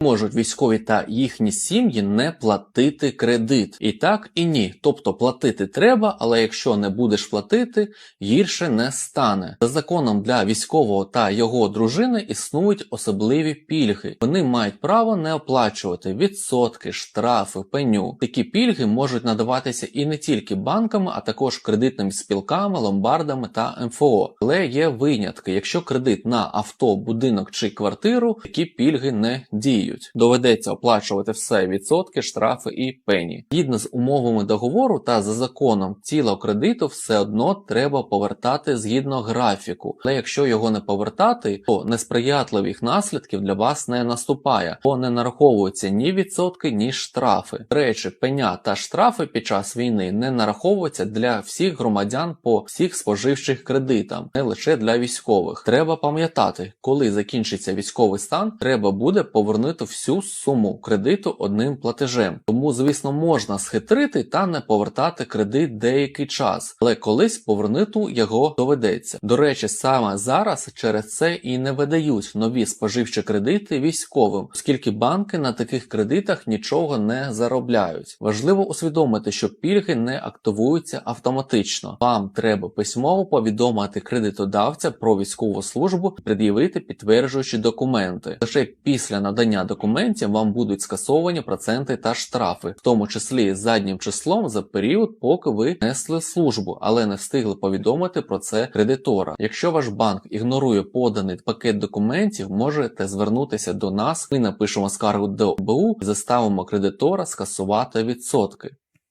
Можуть військові та їхні сім'ї не платити кредит. І так, і ні. Тобто платити треба, але якщо не будеш платити, гірше не стане. За законом для військового та його дружини існують особливі пільги. Вони мають право не оплачувати відсотки, штрафи, пеню. Такі пільги можуть надаватися і не тільки банками, а також кредитними спілками, ломбардами та МФО. Але є винятки. Якщо кредит на авто, будинок чи квартиру, такі пільги не діють. Доведеться оплачувати все відсотки, штрафи і пені. Згідно з умовами договору та за законом тіло кредиту все одно треба повертати згідно графіку. Але якщо його не повертати, то несприятливих наслідків для вас не наступає, бо не нараховуються ні відсотки, ні штрафи. Речі, пеня та штрафи під час війни не нараховуються для всіх громадян по всіх споживчих кредитам, не лише для військових. Треба пам'ятати, коли закінчиться військовий стан, треба буде повернути всю суму кредиту одним платежем. Тому, звісно, можна схитрити та не повертати кредит деякий час, але колись повернути його доведеться. До речі, саме зараз через це і не видають нові споживчі кредити військовим, оскільки банки на таких кредитах нічого не заробляють. Важливо усвідомити, що пільги не активуються автоматично. Вам треба письмово повідомити кредитодавця про військову службу пред'явити підтверджуючі документи. Лише після надання документів вам будуть скасовані проценти та штрафи, в тому числі заднім числом за період, поки ви несли службу, але не встигли повідомити про це кредитора. Якщо ваш банк ігнорує поданий пакет документів, можете звернутися до нас. Ми напишемо скаргу до ОБУ і заставимо кредитора скасувати відсотки.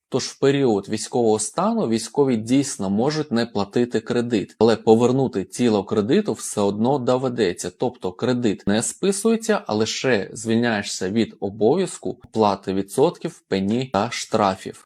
Тож в період військового стану військові дійсно можуть не платити кредит, але повернути тіло кредиту все одно доведеться. Тобто кредит не списується, а лише звільняєшся від обов'язку плати відсотків, пені та штрафів.